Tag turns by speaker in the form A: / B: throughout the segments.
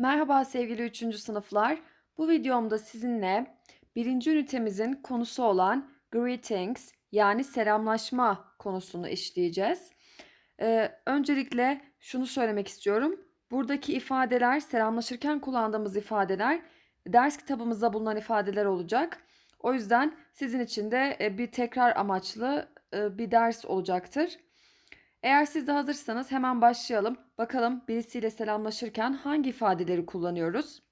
A: Merhaba sevgili 3. sınıflar. Bu videomda sizinle birinci ünitemizin konusu olan greetings yani selamlaşma konusunu işleyeceğiz. Ee, öncelikle şunu söylemek istiyorum. Buradaki ifadeler selamlaşırken kullandığımız ifadeler ders kitabımızda bulunan ifadeler olacak. O yüzden sizin için de e, bir tekrar amaçlı e, bir ders olacaktır. Eğer siz de hazırsanız hemen başlayalım. Bakalım birisiyle selamlaşırken hangi ifadeleri kullanıyoruz?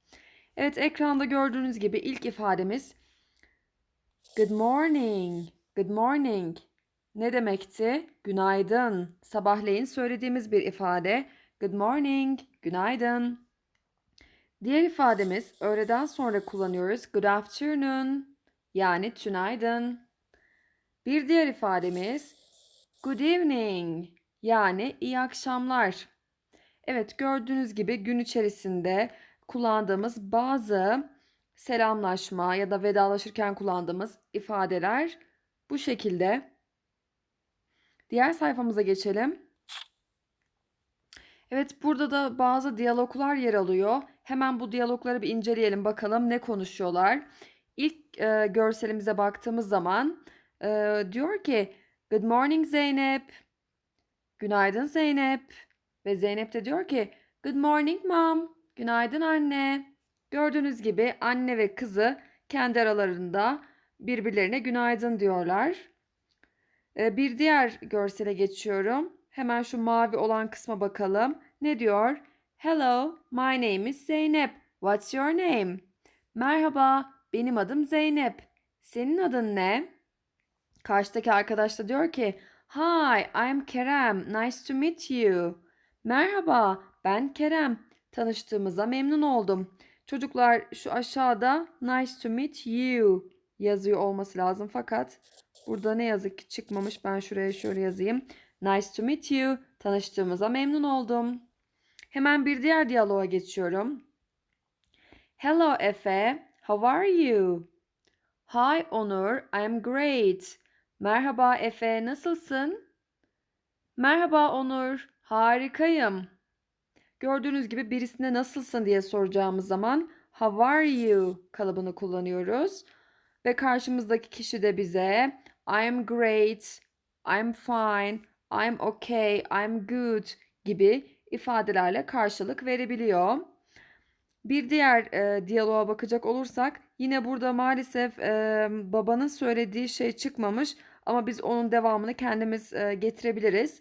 A: Evet ekranda gördüğünüz gibi ilk ifademiz Good morning. Good morning. Ne demekti? Günaydın. Sabahleyin söylediğimiz bir ifade. Good morning. Günaydın. Diğer ifademiz öğleden sonra kullanıyoruz. Good afternoon. Yani tünaydın. Bir diğer ifademiz Good evening. Yani iyi akşamlar. Evet gördüğünüz gibi gün içerisinde kullandığımız bazı selamlaşma ya da vedalaşırken kullandığımız ifadeler bu şekilde. Diğer sayfamıza geçelim. Evet burada da bazı diyaloglar yer alıyor. Hemen bu diyalogları bir inceleyelim bakalım ne konuşuyorlar. İlk e, görselimize baktığımız zaman e, diyor ki Good morning Zeynep. Günaydın Zeynep. Ve Zeynep de diyor ki Good morning mom. Günaydın anne. Gördüğünüz gibi anne ve kızı kendi aralarında birbirlerine günaydın diyorlar. Ee, bir diğer görsele geçiyorum. Hemen şu mavi olan kısma bakalım. Ne diyor? Hello, my name is Zeynep. What's your name? Merhaba, benim adım Zeynep. Senin adın ne? Karşıdaki arkadaş da diyor ki Hi, I'm Kerem. Nice to meet you. Merhaba, ben Kerem. Tanıştığımıza memnun oldum. Çocuklar şu aşağıda nice to meet you yazıyor olması lazım fakat burada ne yazık ki çıkmamış. Ben şuraya şöyle yazayım. Nice to meet you. Tanıştığımıza memnun oldum. Hemen bir diğer diyaloğa geçiyorum. Hello Efe, how are you? Hi Onur, I'm great. Merhaba Efe, nasılsın? Merhaba Onur, harikayım. Gördüğünüz gibi birisine nasılsın diye soracağımız zaman how are you kalıbını kullanıyoruz. Ve karşımızdaki kişi de bize I'm great, I'm fine, I'm okay, I'm good gibi ifadelerle karşılık verebiliyor. Bir diğer e, diyaloğa bakacak olursak yine burada maalesef e, babanın söylediği şey çıkmamış ama biz onun devamını kendimiz e, getirebiliriz.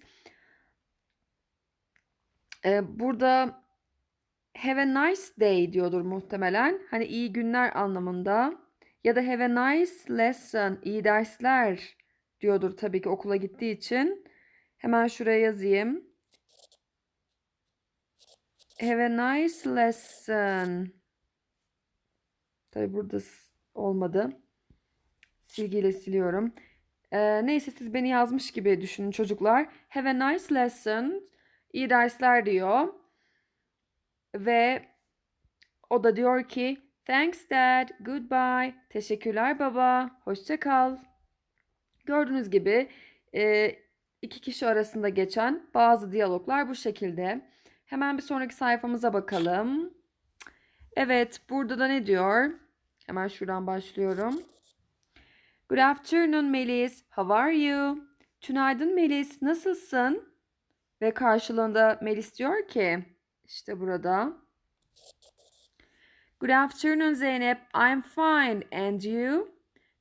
A: E, burada have a nice day diyordur muhtemelen. Hani iyi günler anlamında. Ya da have a nice lesson, iyi dersler diyordur tabii ki okula gittiği için. Hemen şuraya yazayım. Have a nice lesson. Tabii burada olmadı. Silgiyle siliyorum. Ee, neyse siz beni yazmış gibi düşünün çocuklar. Have a nice lesson. İyi dersler diyor. Ve o da diyor ki Thanks dad. Goodbye. Teşekkürler baba. Hoşça kal. Gördüğünüz gibi e, iki kişi arasında geçen bazı diyaloglar bu şekilde. Hemen bir sonraki sayfamıza bakalım. Evet, burada da ne diyor? Hemen şuradan başlıyorum. Good afternoon Melis. How are you? Tünaydın Melis. Nasılsın? Ve karşılığında Melis diyor ki işte burada. Good afternoon Zeynep. I'm fine. And you?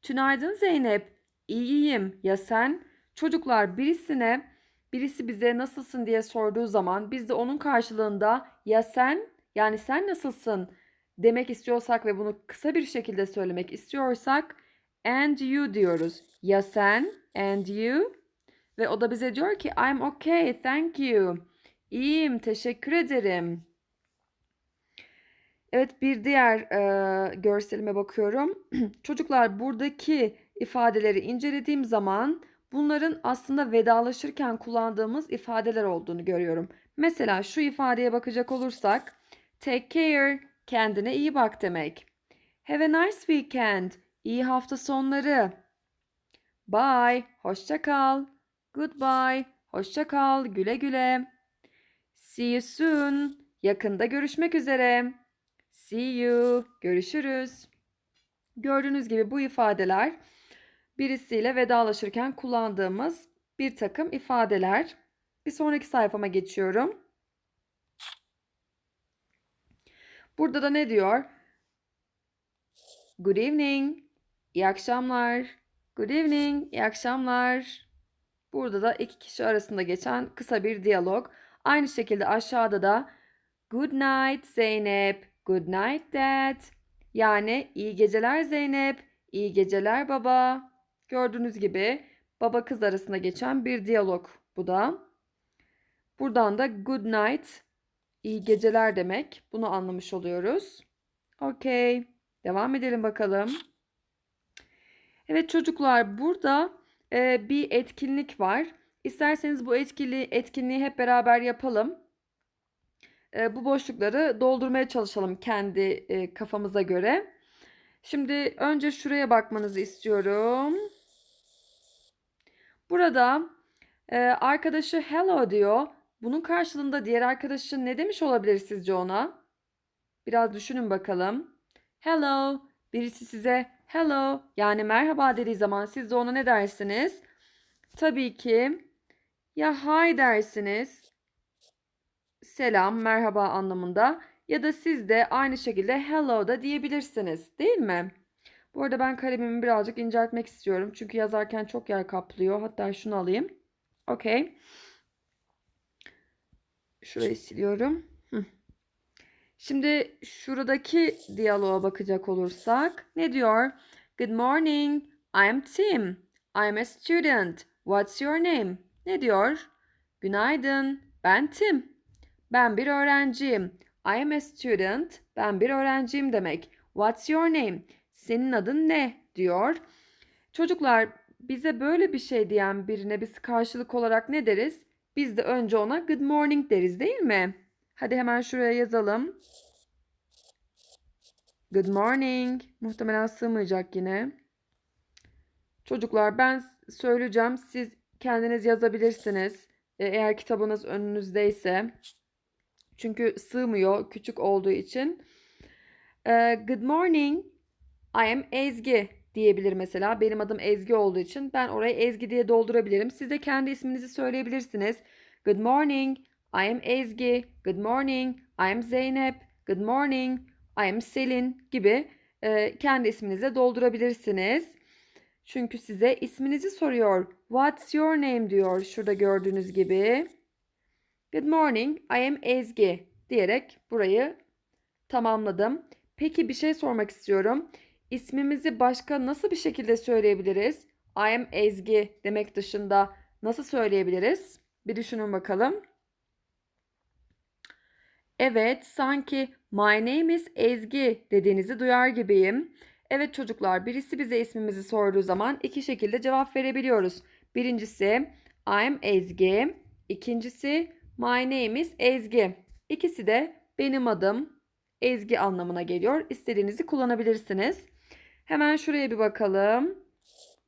A: Tünaydın Zeynep. İyiyim. Ya sen? Çocuklar birisine birisi bize nasılsın diye sorduğu zaman biz de onun karşılığında ya sen yani sen nasılsın demek istiyorsak ve bunu kısa bir şekilde söylemek istiyorsak and you diyoruz. Ya sen and you ve o da bize diyor ki I'm okay, thank you. İyiyim, teşekkür ederim. Evet bir diğer e, görselime bakıyorum. Çocuklar buradaki ifadeleri incelediğim zaman bunların aslında vedalaşırken kullandığımız ifadeler olduğunu görüyorum. Mesela şu ifadeye bakacak olursak take care, kendine iyi bak demek. Have a nice weekend, iyi hafta sonları. Bye, hoşça kal. Goodbye, hoşça kal, güle güle. See you soon, Yakında görüşmek üzere. See you. Görüşürüz. Gördüğünüz gibi bu ifadeler birisiyle vedalaşırken kullandığımız bir takım ifadeler. Bir sonraki sayfama geçiyorum. Burada da ne diyor? Good evening. İyi akşamlar. Good evening. İyi akşamlar. Burada da iki kişi arasında geçen kısa bir diyalog. Aynı şekilde aşağıda da Good night Zeynep. Good night dad. Yani iyi geceler Zeynep. İyi geceler baba. Gördüğünüz gibi baba kız arasında geçen bir diyalog bu da. Buradan da good night iyi geceler demek. Bunu anlamış oluyoruz. Okey. Devam edelim bakalım. Evet çocuklar burada e, bir etkinlik var. İsterseniz bu etkinliği, etkinliği hep beraber yapalım. E, bu boşlukları doldurmaya çalışalım kendi e, kafamıza göre. Şimdi önce şuraya bakmanızı istiyorum. Burada e, arkadaşı hello diyor. Bunun karşılığında diğer arkadaşı ne demiş olabilir sizce ona? Biraz düşünün bakalım. Hello. Birisi size hello yani merhaba dediği zaman siz de ona ne dersiniz? Tabii ki ya hi dersiniz. Selam, merhaba anlamında. Ya da siz de aynı şekilde hello da diyebilirsiniz. Değil mi? Bu arada ben kalemimi birazcık inceltmek istiyorum. Çünkü yazarken çok yer kaplıyor. Hatta şunu alayım. Okey. Şurayı siliyorum. Şimdi şuradaki diyaloğa bakacak olursak ne diyor? Good morning. I'm Tim. I'm a student. What's your name? Ne diyor? Günaydın. Ben Tim. Ben bir öğrenciyim. I am a student. Ben bir öğrenciyim demek. What's your name? Senin adın ne? diyor. Çocuklar bize böyle bir şey diyen birine biz karşılık olarak ne deriz? Biz de önce ona good morning deriz değil mi? Hadi hemen şuraya yazalım. Good morning. Muhtemelen sığmayacak yine. Çocuklar ben söyleyeceğim. Siz kendiniz yazabilirsiniz. E, eğer kitabınız önünüzdeyse. Çünkü sığmıyor küçük olduğu için. E, good morning. I am Ezgi diyebilir mesela. Benim adım Ezgi olduğu için ben orayı Ezgi diye doldurabilirim. Siz de kendi isminizi söyleyebilirsiniz. Good morning. I am Ezgi. Good morning. I am Zeynep. Good morning. I am Selin gibi e, kendi isminize doldurabilirsiniz. Çünkü size isminizi soruyor. What's your name diyor şurada gördüğünüz gibi. Good morning, I am Ezgi diyerek burayı tamamladım. Peki bir şey sormak istiyorum. İsmimizi başka nasıl bir şekilde söyleyebiliriz? I am Ezgi demek dışında nasıl söyleyebiliriz? Bir düşünün bakalım. Evet, sanki my name is Ezgi dediğinizi duyar gibiyim. Evet çocuklar, birisi bize ismimizi sorduğu zaman iki şekilde cevap verebiliyoruz. Birincisi I'm Ezgi, ikincisi my name is Ezgi. İkisi de benim adım Ezgi anlamına geliyor. İstediğinizi kullanabilirsiniz. Hemen şuraya bir bakalım.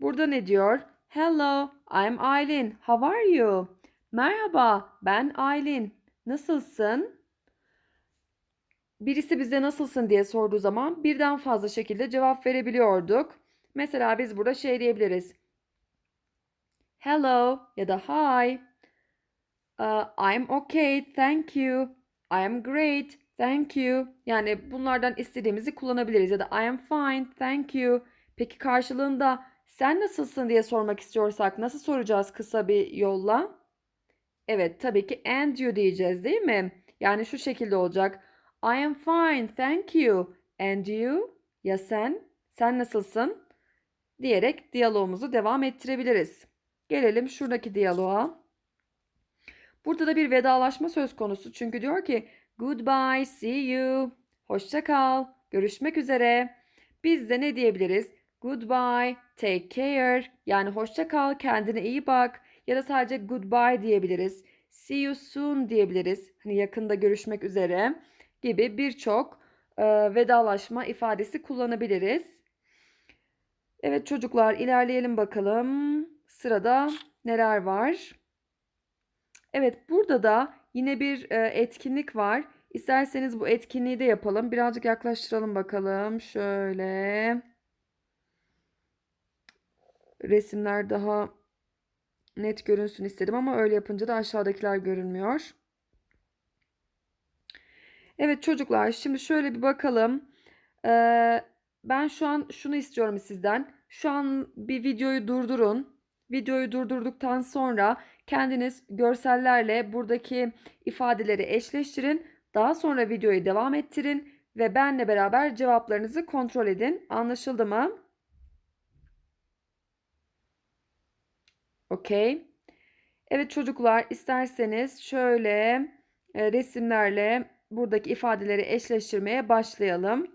A: Burada ne diyor? Hello, I'm Aylin. How are you? Merhaba, ben Aylin. Nasılsın? Birisi bize nasılsın diye sorduğu zaman birden fazla şekilde cevap verebiliyorduk. Mesela biz burada şey diyebiliriz. Hello ya da hi. Uh, I'm okay, thank you. I am great, thank you. Yani bunlardan istediğimizi kullanabiliriz ya da I am fine, thank you. Peki karşılığında sen nasılsın diye sormak istiyorsak nasıl soracağız kısa bir yolla? Evet tabii ki and you diyeceğiz değil mi? Yani şu şekilde olacak. I am fine, thank you. And you? Ya sen? Sen nasılsın? Diyerek diyalogumuzu devam ettirebiliriz. Gelelim şuradaki diyaloğa. Burada da bir vedalaşma söz konusu. Çünkü diyor ki goodbye, see you. Hoşça kal, görüşmek üzere. Biz de ne diyebiliriz? Goodbye, take care. Yani hoşça kal, kendine iyi bak. Ya da sadece goodbye diyebiliriz. See you soon diyebiliriz. Hani yakında görüşmek üzere gibi birçok e, vedalaşma ifadesi kullanabiliriz. Evet çocuklar ilerleyelim bakalım. Sırada neler var? Evet burada da yine bir e, etkinlik var. İsterseniz bu etkinliği de yapalım. Birazcık yaklaştıralım bakalım. Şöyle. Resimler daha net görünsün istedim ama öyle yapınca da aşağıdakiler görünmüyor. Evet çocuklar şimdi şöyle bir bakalım. Ee, ben şu an şunu istiyorum sizden. Şu an bir videoyu durdurun. Videoyu durdurduktan sonra kendiniz görsellerle buradaki ifadeleri eşleştirin. Daha sonra videoyu devam ettirin ve benle beraber cevaplarınızı kontrol edin. Anlaşıldı mı? Okey. Evet çocuklar isterseniz şöyle e, resimlerle buradaki ifadeleri eşleştirmeye başlayalım.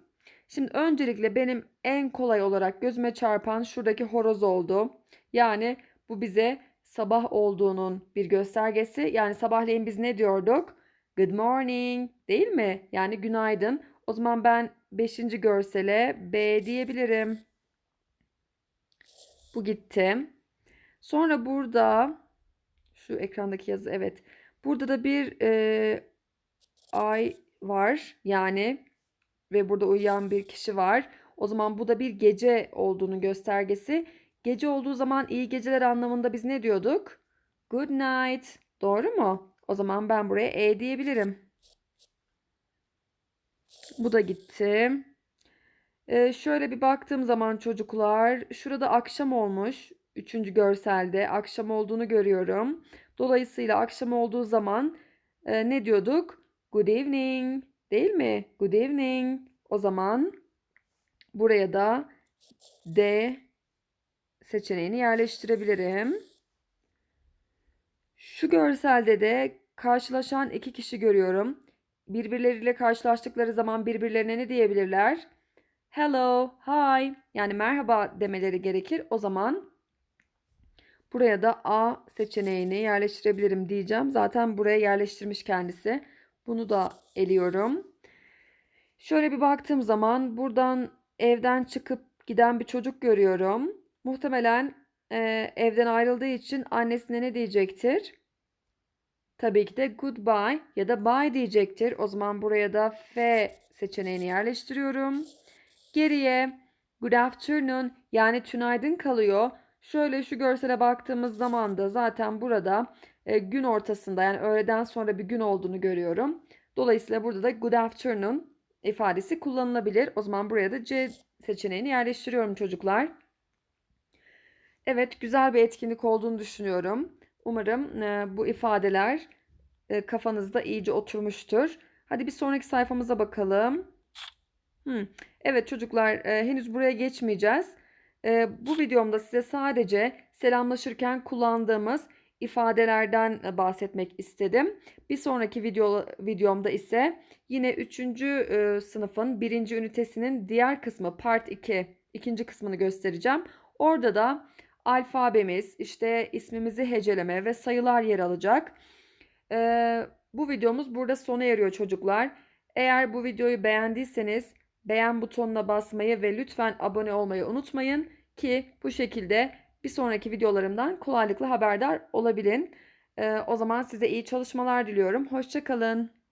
A: Şimdi öncelikle benim en kolay olarak gözüme çarpan şuradaki horoz oldu. Yani bu bize sabah olduğunun bir göstergesi. Yani sabahleyin biz ne diyorduk? Good morning değil mi? Yani günaydın. O zaman ben 5. görsele B diyebilirim. Bu gitti. Sonra burada şu ekrandaki yazı evet. Burada da bir e, ay var yani ve burada uyuyan bir kişi var. O zaman bu da bir gece olduğunu göstergesi. Gece olduğu zaman iyi geceler anlamında biz ne diyorduk? Good night. Doğru mu? O zaman ben buraya E diyebilirim. Bu da gitti. Ee, şöyle bir baktığım zaman çocuklar şurada akşam olmuş. Üçüncü görselde akşam olduğunu görüyorum. Dolayısıyla akşam olduğu zaman e, ne diyorduk? Good evening değil mi? Good evening. O zaman buraya da D seçeneğini yerleştirebilirim. Şu görselde de karşılaşan iki kişi görüyorum. Birbirleriyle karşılaştıkları zaman birbirlerine ne diyebilirler? Hello, hi yani merhaba demeleri gerekir. O zaman buraya da A seçeneğini yerleştirebilirim diyeceğim. Zaten buraya yerleştirmiş kendisi. Bunu da eliyorum. Şöyle bir baktığım zaman buradan evden çıkıp giden bir çocuk görüyorum. Muhtemelen e, evden ayrıldığı için annesine ne diyecektir? Tabii ki de goodbye ya da bye diyecektir. O zaman buraya da F seçeneğini yerleştiriyorum. Geriye good afternoon yani tünaydın kalıyor. Şöyle şu görsele baktığımız zaman da zaten burada e, gün ortasında yani öğleden sonra bir gün olduğunu görüyorum. Dolayısıyla burada da good afternoon ifadesi kullanılabilir. O zaman buraya da C seçeneğini yerleştiriyorum çocuklar. Evet güzel bir etkinlik olduğunu düşünüyorum. Umarım e, bu ifadeler e, kafanızda iyice oturmuştur. Hadi bir sonraki sayfamıza bakalım. Hmm. Evet çocuklar e, henüz buraya geçmeyeceğiz. E, bu videomda size sadece selamlaşırken kullandığımız ifadelerden e, bahsetmek istedim. Bir sonraki video videomda ise yine 3. E, sınıfın 1. ünitesinin diğer kısmı part 2 ikinci kısmını göstereceğim. Orada da alfabemiz, işte ismimizi heceleme ve sayılar yer alacak. Ee, bu videomuz burada sona eriyor çocuklar. Eğer bu videoyu beğendiyseniz beğen butonuna basmayı ve lütfen abone olmayı unutmayın ki bu şekilde bir sonraki videolarımdan kolaylıkla haberdar olabilin. Ee, o zaman size iyi çalışmalar diliyorum. Hoşçakalın.